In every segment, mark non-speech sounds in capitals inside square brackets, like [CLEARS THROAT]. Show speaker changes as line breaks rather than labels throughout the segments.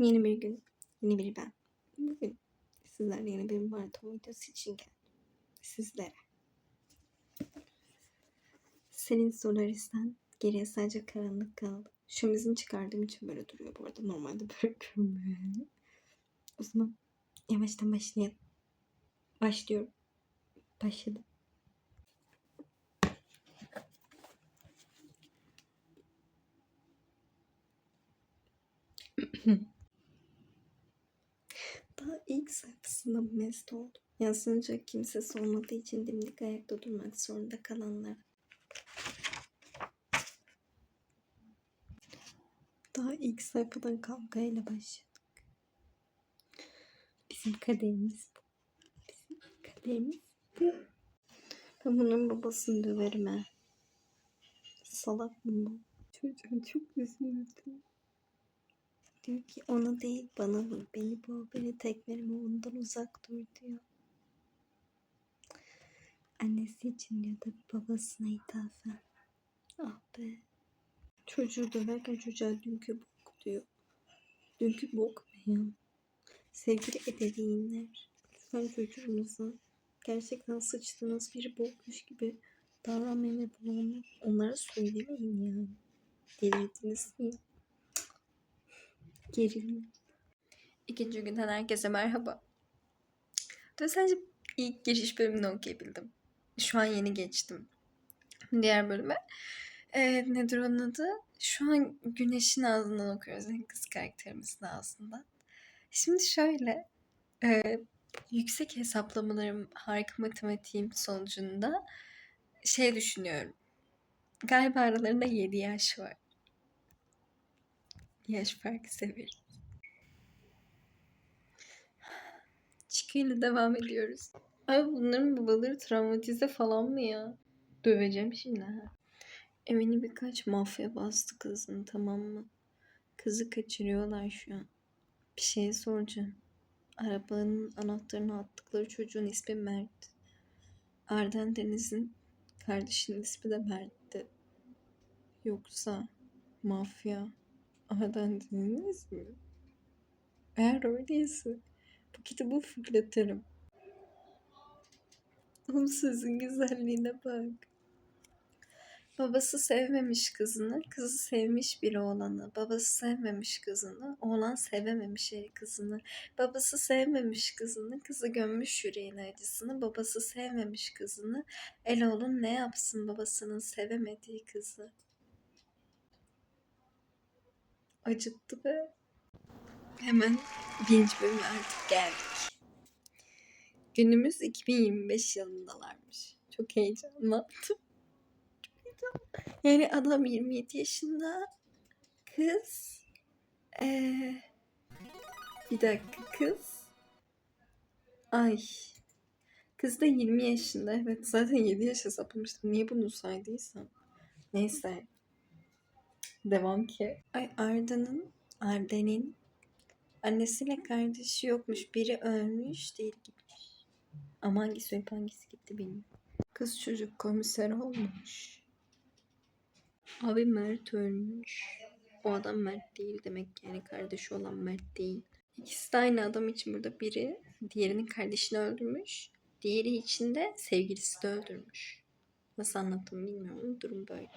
Yeni bir gün, yeni bir ben. Bugün sizlerle yeni bir maraton videosu için geldim. Sizlere. Senin Solaris'ten geriye sadece karanlık kaldı. Şu müziğini çıkardığım için böyle duruyor bu arada. Normalde böyle [LAUGHS] görünmüyor. O zaman yavaştan başlayalım. Başlıyorum. Başladım. [CLEARS THROAT] Daha ilk sayfasında mest oldum. Yazınca kimsesi olmadığı için dimdik ayakta durmak zorunda kalanlar. Daha ilk sayfadan kavgayla başladık. Bizim kaderimiz bu. Bizim kaderimiz bu. Ben bunun babasını döverim ha. Salak mı bu? Çocuğum çok üzüldüm. Diyor ki ona değil bana vur. Beni boğ, beni tekmeleme ondan uzak dur diyor. Annesi için diyor da babasına ithafen. Ah be. Çocuğu döverken çocuğa dünkü bok diyor. Dünkü bok ne ya? Sevgili ebeveynler. Lütfen çocuğunuza gerçekten sıçtığınız bir bokmuş gibi davranmayın ve bunu onlara söylemeyin yani. Delirdiniz mi? Gerildim. İkinci günden herkese merhaba. Dün sadece ilk giriş bölümünü okuyabildim. Şu an yeni geçtim. Diğer bölüme. Ee, nedir onun adı? Şu an Güneş'in ağzından okuyoruz. Yani kız karakterimizin ağzından. Şimdi şöyle. e, yüksek hesaplamalarım, harika matematiğim sonucunda şey düşünüyorum. Galiba aralarında 7 yaş var. Yaş farkı severim. Çıkıyla devam ediyoruz. Abi bunların babaları travmatize falan mı ya? Döveceğim şimdi ha. Evini birkaç mafya bastı kızın tamam mı? Kızı kaçırıyorlar şu an. Bir şey soracağım. Arabanın anahtarını attıkları çocuğun ismi Mert. Arden Deniz'in kardeşinin ismi de Mert'ti. Yoksa mafya Arden Deniz mi? Eğer öyleyse bu kitabı fırlatırım. Oğlum sözün güzelliğine bak. Babası sevmemiş kızını, kızı sevmiş bir oğlanı. Babası sevmemiş kızını, oğlan sevememiş el kızını. Babası sevmemiş kızını, kızı gömmüş yüreğine acısını. Babası sevmemiş kızını, el oğlun ne yapsın babasının sevemediği kızı. Acıttı be. Hemen birinci bölüme artık geldik. Günümüz 2025 yılındalarmış. Çok heyecanlandım. Çok heyecanlı. Yani adam 27 yaşında. Kız. Ee, bir dakika kız. Ay. Kız da 20 yaşında. Evet zaten 7 yaş hesaplamıştım. Niye bunu saydıysam. Neyse. Devam ki. Ay Arda'nın, Arden'in annesiyle kardeşi yokmuş. Biri ölmüş, değil gitmiş. Ama hangisi ölüp hangisi gitti bilmiyorum. Kız çocuk komiser olmuş. Abi Mert ölmüş. O adam Mert değil demek yani kardeşi olan Mert değil. İkisi de aynı adam için burada biri diğerinin kardeşini öldürmüş. Diğeri için de sevgilisi de öldürmüş. Nasıl anlattım bilmiyorum durum böyle.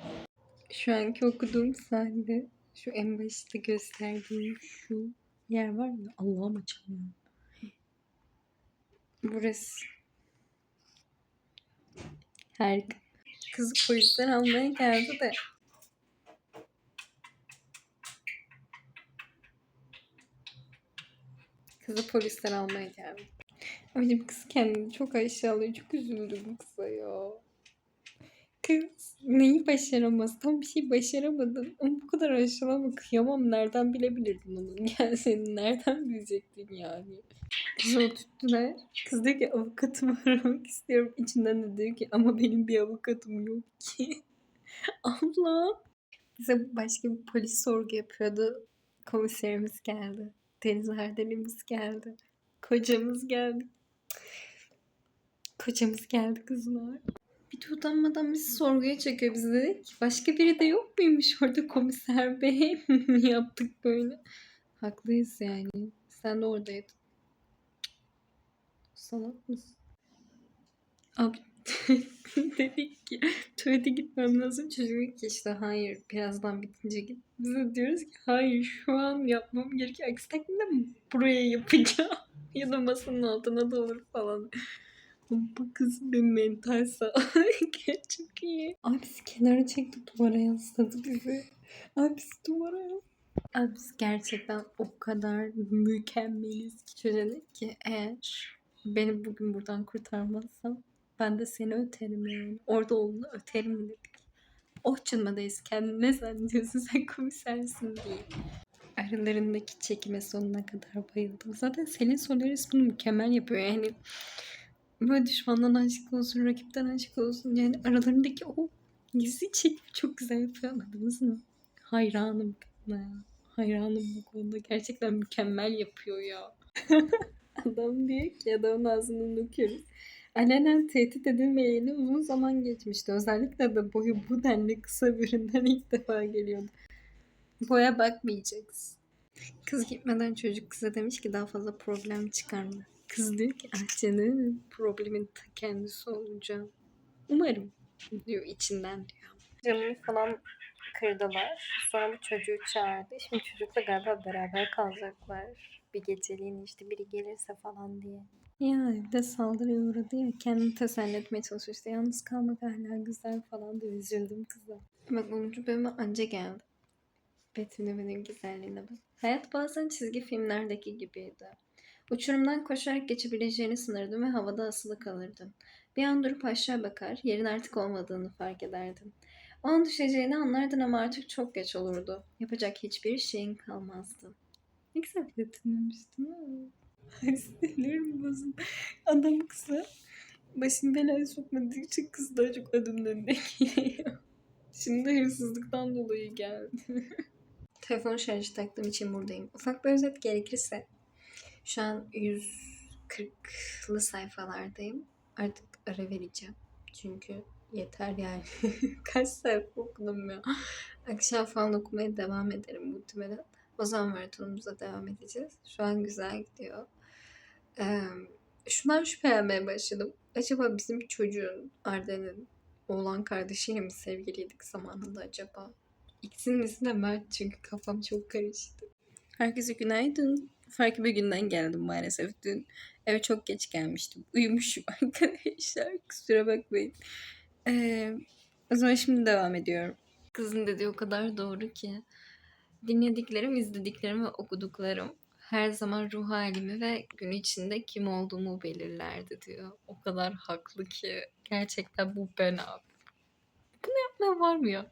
Şu anki okuduğum sahne şu en başta gösterdiğim şu yer var ya Allah'ım açamıyorum. Burası. Harika. Kızı polisten almaya geldi de. Kızı polisten almaya geldi. Abicim kız kendini çok aşağılıyor. Çok üzüldüm kıza ya. Kız neyi başaramaz? Tam bir şey başaramadın. Ama bu kadar aşağılama kıyamam. Nereden bilebilirdin onu? [LAUGHS] Yani senin nereden bilecektin yani? Kızı oturttular. Kız diyor ki avukatımı [LAUGHS] aramak istiyorum. İçinden de diyor ki ama benim bir avukatım yok ki. [LAUGHS] Allah. Bize başka bir polis sorgu yapıyordu. Komiserimiz geldi. Deniz Erden'imiz geldi. Kocamız geldi. Kocamız geldi kızlar. Bir de utanmadan bizi sorguya çekiyor. Biz başka biri de yok muymuş orada komiser bey [LAUGHS] mi yaptık böyle. Haklıyız yani. Sen de oradaydın. Salak mısın? Abi [LAUGHS] dedik ki tuvalete gitmem lazım. Çocuk ki işte hayır birazdan bitince git. Biz de diyoruz ki hayır şu an yapmam gerekiyor. Aksi buraya yapacağım. [LAUGHS] ya da masanın altına da olur falan. Bu kız bir mental sağlık. [LAUGHS] Çok iyi. Abi bizi kenara çekti duvara yasladı bizi. Abi bizi duvara yasladı. Abi biz gerçekten o kadar mükemmeliz ki dedik ki eğer beni bugün buradan kurtarmazsan ben de seni öterim yani. Orada olduğunu öterim dedik. Oh canımadayız. Kendine ne zannediyorsun sen komisersin diye. Aralarındaki çekime sonuna kadar bayıldım. Zaten Selin Solaris bunu mükemmel yapıyor yani. Böyle düşmandan aşık olsun, rakipten aşık olsun. Yani aralarındaki o gizli çekim çok güzel yapıyor anladınız mı? Hayranım ya. Hayranım bu konuda. Gerçekten mükemmel yapıyor ya. [LAUGHS] Adam diyor ki adamın ağzından okuyoruz. Alenen tehdit edilmeyeli uzun zaman geçmişti. Özellikle de boyu bu denli kısa birinden ilk defa geliyordu. Boya bakmayacaksın. Kız gitmeden çocuk kıza demiş ki daha fazla problem çıkarma. Kız diyor ki ah canım problemin ta kendisi olacağım. Umarım diyor içinden diyor. Camını falan kırdılar. Sonra bu çocuğu çağırdı. Şimdi çocukla galiba beraber kalacaklar. Bir geceliğin işte biri gelirse falan diye. Ya evde saldırıya uğradı ya kendini teselli etmeye çalışıyor işte yalnız kalmak hala güzel falan diye üzüldüm kıza. Bak 10. bölüme anca geldi. Betül'e benim güzelliğine bak. Hayat bazen çizgi filmlerdeki gibiydi. Uçurumdan koşarak geçebileceğini sanırdın ve havada asılı kalırdın. Bir an durup aşağı bakar, yerin artık olmadığını fark ederdin. O an düşeceğini anlardın ama artık çok geç olurdu. Yapacak hiçbir şeyin kalmazdı. Ne güzel değil mi? Ay [LAUGHS] sinirlerim bozuldu. Adam kısa başını belaya sokmadığı için kız daha çok adımın önüne geliyor. Şimdi hırsızlıktan dolayı geldi. [LAUGHS] Telefon şarjı taktığım için buradayım. Ufak bir özet gerekirse şu an 140'lı sayfalardayım. Artık ara vereceğim. Çünkü yeter yani. [LAUGHS] Kaç sayfa okudum ya. Akşam falan okumaya devam ederim muhtemelen. O zaman maratonumuza devam edeceğiz. Şu an güzel gidiyor. Ee, şundan şüphelenmeye başladım. Acaba bizim çocuğun Arden'in oğlan kardeşiyle mi sevgiliydik zamanında acaba? İkisinin ismi de Mert çünkü kafam çok karıştı. Herkese günaydın. Farklı bir günden geldim maalesef. Dün eve çok geç gelmiştim. Uyumuşum [LAUGHS] arkadaşlar. Kusura bakmayın. Ee, o zaman şimdi devam ediyorum. Kızın dediği o kadar doğru ki. Dinlediklerim, izlediklerim ve okuduklarım her zaman ruh halimi ve gün içinde kim olduğumu belirlerdi diyor. O kadar haklı ki. Gerçekten bu ben abi. Bunu yapmaya var mı ya?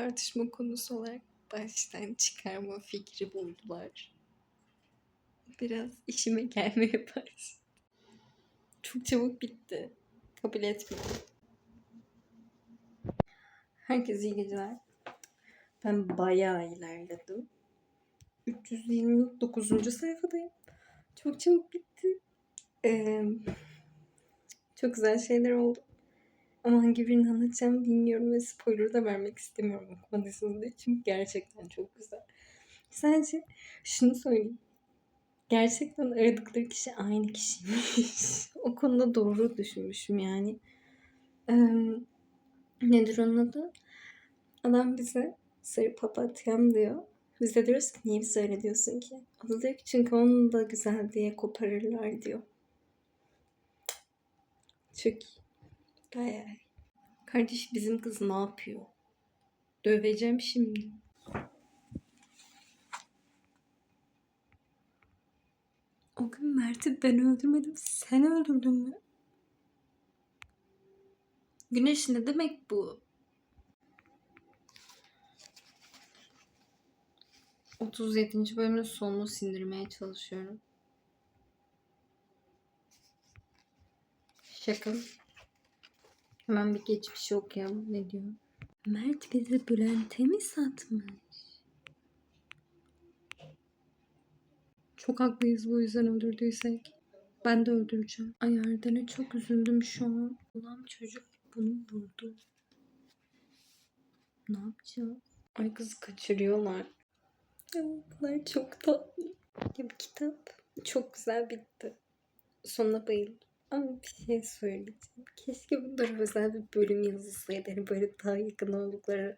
Tartışma konusu olarak baştan çıkarma fikri buldular. Biraz işime gelmeye [LAUGHS] başladı. Çok çabuk bitti. Kabul etmiyorum. Herkese iyi geceler. Ben bayağı ilerledim. 329. sayfadayım. Çok çabuk bitti. Ee, çok güzel şeyler oldu. Ama hangi birini anlatacağım bilmiyorum ve spoiler da vermek istemiyorum okumadıysanız diye. Çünkü gerçekten çok güzel. Sadece şunu söyleyeyim. Gerçekten aradıkları kişi aynı kişiymiş. [LAUGHS] o konuda doğru düşünmüşüm yani. Ee, nedir onun adı? Adam bize sarı papatyam diyor. Biz de diyoruz ki niye bize öyle diyorsun ki? O da diyor ki çünkü onun da güzel diye koparırlar diyor. Çok iyi. Bayağı. Kardeş bizim kız ne yapıyor? Döveceğim şimdi. O gün Mert'i ben öldürmedim. Sen öldürdün mü? Güneş ne demek bu? 37. bölümün sonunu sindirmeye çalışıyorum. Şaka. Hemen bir geçmişi okuyalım. Ne diyor? Mert bizi Bülent'e mi satmış? Çok haklıyız bu yüzden öldürdüysek. Ben de öldüreceğim. Ay Arden'e çok üzüldüm şu an. Ulan çocuk bunu vurdu. Ne yapacağız? Ay kızı kaçırıyorlar. Ya bunlar çok tatlı. Ya kitap çok güzel bitti. Sonuna bayıldım. Ama bir şey söyleyeceğim. Keşke bunlara özel bir bölüm yazılsaydı. Hani böyle daha yakın oldukları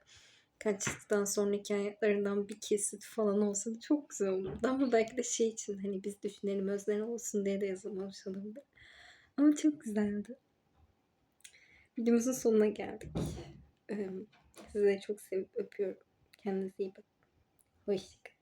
kaçtıktan sonraki hayatlarından bir kesit falan olsaydı çok güzel olurdu. Ama belki de şey için hani biz düşünelim özler olsun diye de yazılmamış olabilir. Ama çok güzeldi. Videomuzun sonuna geldik. Ee, Size çok sevip öpüyorum. Kendinize iyi bakın. Hoşçakalın.